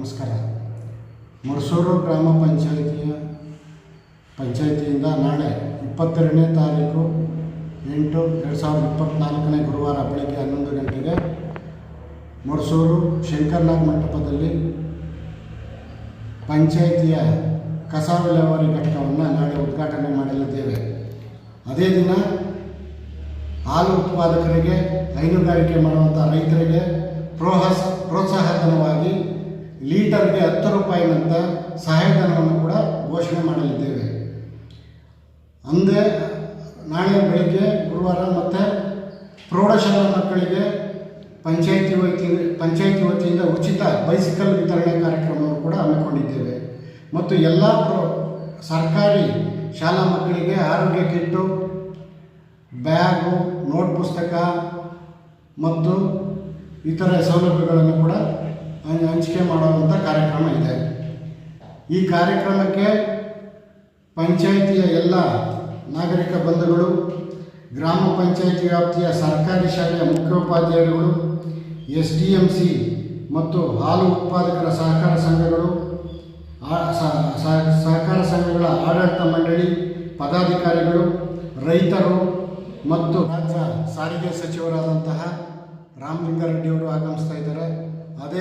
ನಮಸ್ಕಾರ. ಮರ್ಸೂರು ಗ್ರಾಮ ಪಂಚಾಯಿತಿಯ ಪಂಚಾಯಿತಿಯಿಂದ ನಾಳೆ ಇಪ್ಪತ್ತೆರಡನೇ ತಾರೀಕು ಎಂಟು ಎರಡು ಸಾವಿರದ ಇಪ್ಪತ್ತ್ನಾಲ್ಕನೇ ಗುರುವಾರ ಬೆಳಗ್ಗೆ ಹನ್ನೊಂದು ಗಂಟೆಗೆ ಮರ್ಸೂರು ಶಂಕರ್ನಾಗ್ ಮಂಟಪದಲ್ಲಿ ಪಂಚಾಯಿತಿಯ ಕಸ ವಿಲೇವಾರಿ ಘಟಕವನ್ನು ನಾಳೆ ಉದ್ಘಾಟನೆ ಮಾಡಲಿದ್ದೇವೆ. ಅದೇ ದಿನ ಹಾಲು ಉತ್ಪಾದಕರಿಗೆ ಹೈನುಗಾರಿಕೆ ಮಾಡುವಂಥ ರೈತರಿಗೆ ಪ್ರೋಹಸ್ ಪ್ರೋತ್ಸಾಹಧನವಾಗಿ ಲೀಟರ್ಗೆ ಹತ್ತು ರೂಪಾಯಿನಂತ ಸಹಾಯಧನವನ್ನು ಕೂಡ ಘೋಷಣೆ ಮಾಡಲಿದ್ದೇವೆ. ಅಂದೇ ನಾಳೆ ಬೆಳಗ್ಗೆ ಗುರುವಾರ ಮತ್ತು ಪ್ರೌಢಶಾಲಾ ಮಕ್ಕಳಿಗೆ ಪಂಚಾಯಿತಿ ವತಿಯಿಂದ ಪಂಚಾಯಿತಿ ವತಿಯಿಂದ ಉಚಿತ ಬೈಸಿಕಲ್ ವಿತರಣೆ ಕಾರ್ಯಕ್ರಮವನ್ನು ಕೂಡ ಹಮ್ಮಿಕೊಂಡಿದ್ದೇವೆ. ಮತ್ತು ಎಲ್ಲ ಸರ್ಕಾರಿ ಶಾಲಾ ಮಕ್ಕಳಿಗೆ ಆರೋಗ್ಯ ಕಿಟ್ಟು, ಬ್ಯಾಗು, ನೋಟ್ ಪುಸ್ತಕ ಮತ್ತು ಇತರ ಸೌಲಭ್ಯಗಳನ್ನು ಕೂಡ ಹಂಚಿಕೆ ಮಾಡುವಂಥ ಕಾರ್ಯಕ್ರಮ ಇದೆ. ಈ ಕಾರ್ಯಕ್ರಮಕ್ಕೆ ಪಂಚಾಯಿತಿಯ ಎಲ್ಲ ನಾಗರಿಕ ಬಂಧುಗಳು, ಗ್ರಾಮ ಪಂಚಾಯಿತಿ ವ್ಯಾಪ್ತಿಯ ಸರ್ಕಾರಿ ಶಾಲೆಯ ಮುಖ್ಯೋಪಾಧ್ಯಾಯರುಗಳು ಎಸ್ ಡಿ ಎಂ ಸಿ ಮತ್ತು ಹಾಲು ಉತ್ಪಾದಕರ ಸಹಕಾರ ಸಂಘಗಳು ಸಹಕಾರ ಸಂಘಗಳ ಆಡಳಿತ ಮಂಡಳಿ, ಪದಾಧಿಕಾರಿಗಳು, ರೈತರು ಮತ್ತು ರಾಜ್ಯ ಸಾರಿಗೆ ಸಚಿವರಾದಂತಹ ರಾಮಲಿಂಗಾರೆಡ್ಡಿಯವರು ಅದೇ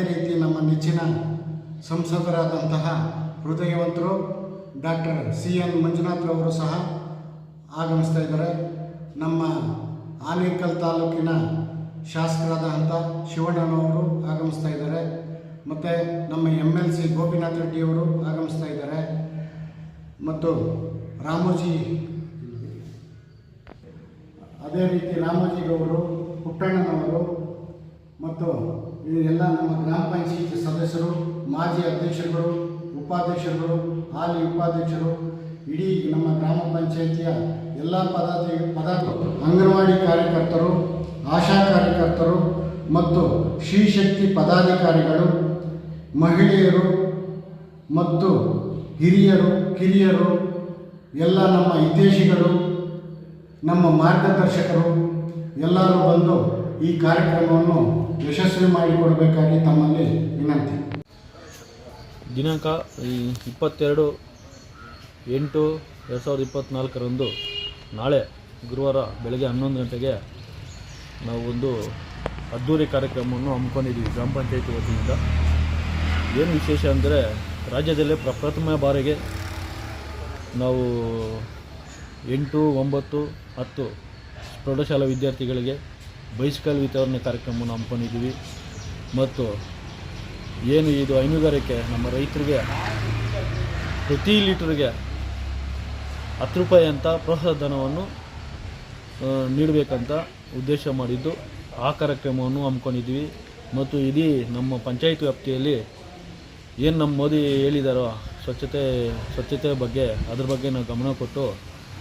ರೀತಿ ನಮ್ಮ ನೆಚ್ಚಿನ ಸಂಸದರಾದಂತಹ ಹೃದಯವಂತರು ಡಾಕ್ಟರ್ ಸಿ ಎನ್ ಮಂಜುನಾಥ್ರವರು ಸಹ ಆಗಮಿಸ್ತಾ ಇದ್ದಾರೆ. ನಮ್ಮ ಆನೇಕಲ್ ತಾಲೂಕಿನ ಶಾಸಕರಾದಂಥ ಶಿವಣ್ಣನವರು ಆಗಮಿಸ್ತಾ ಇದ್ದಾರೆ. ಮತ್ತು ನಮ್ಮ ಎಂ ಎಲ್ ಸಿ ಗೋಪಿನಾಥ್ ರೆಡ್ಡಿಯವರು ಆಗಮಿಸ್ತಾ ಇದ್ದಾರೆ. ಮತ್ತು ರಾಮೋಜಿ, ಅದೇ ರೀತಿ ರಾಮೋಜಿಗವರು ಪುಟ್ಟಣ್ಣನವರು ಮತ್ತು ಎಲ್ಲ ನಮ್ಮ ಗ್ರಾಮ ಪಂಚಾಯಿತಿ ಸದಸ್ಯರು, ಮಾಜಿ ಅಧ್ಯಕ್ಷರುಗಳು, ಉಪಾಧ್ಯಕ್ಷರುಗಳು, ಹಾಲಿ ಉಪಾಧ್ಯಕ್ಷರು, ಇಡೀ ನಮ್ಮ ಗ್ರಾಮ ಪಂಚಾಯಿತಿಯ ಎಲ್ಲ ಪದಾಧಿ ಪದ, ಅಂಗನವಾಡಿ ಕಾರ್ಯಕರ್ತರು, ಆಶಾ ಕಾರ್ಯಕರ್ತರು ಮತ್ತು ಶ್ರೀಶಕ್ತಿ ಪದಾಧಿಕಾರಿಗಳು, ಮಹಿಳೆಯರು ಮತ್ತು ಹಿರಿಯರು, ಕಿರಿಯರು, ಎಲ್ಲ ನಮ್ಮ ಹಿತೇಶಿಗಳು ನಮ್ಮ ಮಾರ್ಗದರ್ಶಕರು ಎಲ್ಲರೂ ಬಂದು ಈ ಕಾರ್ಯಕ್ರಮವನ್ನು ಯಶಸ್ವಿ ಮಾಡಿಕೊಡಬೇಕಾಗಿ ತಮ್ಮಲ್ಲಿ ವಿನಂತಿ. ದಿನಾಂಕ ಇಪ್ಪತ್ತೆರಡು ಎಂಟು ಎರಡು ಸಾವಿರದ ಇಪ್ಪತ್ತ್ನಾಲ್ಕರಂದು ನಾಳೆ ಗುರುವಾರ ಬೆಳಗ್ಗೆ ಹನ್ನೊಂದು ಗಂಟೆಗೆ ನಾವು ಒಂದು ಅದ್ಧೂರಿ ಕಾರ್ಯಕ್ರಮವನ್ನು ಹಮ್ಮಿಕೊಂಡಿದ್ದೀವಿ ಗ್ರಾಮ ಪಂಚಾಯತಿ ವತಿಯಿಂದ. ಏನು ವಿಶೇಷ ಅಂದರೆ ರಾಜ್ಯದಲ್ಲೇ ಪ್ರಪ್ರಥಮ ಬಾರಿಗೆ ನಾವು ಎಂಟು, ಒಂಬತ್ತು, ಹತ್ತು ಪ್ರೌಢಶಾಲಾ ವಿದ್ಯಾರ್ಥಿಗಳಿಗೆ ಬೈಸಿಕಲ್ ವಿತರಣೆ ಕಾರ್ಯಕ್ರಮವನ್ನು ಹಮ್ಮಿಕೊಂಡಿದ್ದೀವಿ. ಮತ್ತು ಏನು ಇದು ಹೈನುಗಾರಿಕೆ ನಮ್ಮ ರೈತರಿಗೆ ಪ್ರತಿ ಲೀಟ್ರಿಗೆ ಹತ್ತು ರೂಪಾಯಿ ಅಂತ ಪ್ರೋತ್ಸಾಹ ಧನವನ್ನು ಆ, ನೀಡಬೇಕಂತ ಉದ್ದೇಶ ಮಾಡಿದ್ದು ಆ ಕಾರ್ಯಕ್ರಮವನ್ನು ಹಮ್ಮಿಕೊಂಡಿದ್ದೀವಿ. ಮತ್ತು ಇಡೀ ನಮ್ಮ ಪಂಚಾಯತ್ ವ್ಯಾಪ್ತಿಯಲ್ಲಿ ಏನು ನಮ್ಮ ಮೋದಿ ಹೇಳಿದಾರೋ ಸ್ವಚ್ಛತೆ ಸ್ವಚ್ಛತೆ ಬಗ್ಗೆ ಅದ್ರ ಬಗ್ಗೆ ನಾವು ಗಮನ ಕೊಟ್ಟು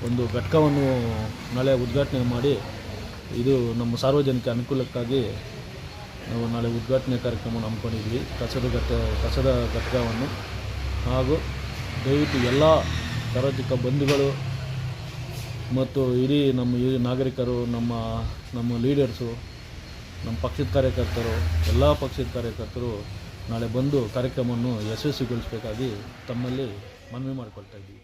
ಒಂದು ಘಟಕವನ್ನು ನಾಳೆ ಉದ್ಘಾಟನೆ ಮಾಡಿ ಇದು ನಮ್ಮ ಸಾರ್ವಜನಿಕ ಅನುಕೂಲಕ್ಕಾಗಿ ನಾವು ನಾಳೆ ಉದ್ಘಾಟನೆ ಕಾರ್ಯಕ್ರಮವನ್ನು ಹಮ್ಮಿಕೊಂಡಿದ್ವಿ ಕಸದ ಘಟ್ಟ ಕಸದ ಘಟಕವನ್ನು ಹಾಗೂ ದಯವಿಟ್ಟು ಎಲ್ಲ ಸಾರ್ವಜನಿಕ ಬಂಧುಗಳು ಮತ್ತು ಇಡೀ ನಮ್ಮ ಹಿರಿಯ ನಾಗರಿಕರು, ನಮ್ಮ ನಮ್ಮ ಲೀಡರ್ಸು, ನಮ್ಮ ಪಕ್ಷದ ಕಾರ್ಯಕರ್ತರು, ಎಲ್ಲ ಪಕ್ಷದ ಕಾರ್ಯಕರ್ತರು ನಾಳೆ ಬಂದು ಕಾರ್ಯಕ್ರಮವನ್ನು ಯಶಸ್ವಿಗೊಳಿಸಬೇಕಾಗಿ ತಮ್ಮಲ್ಲಿ ಮನವಿ ಮಾಡಿಕೊಳ್ತಾ ಇದ್ದೀವಿ.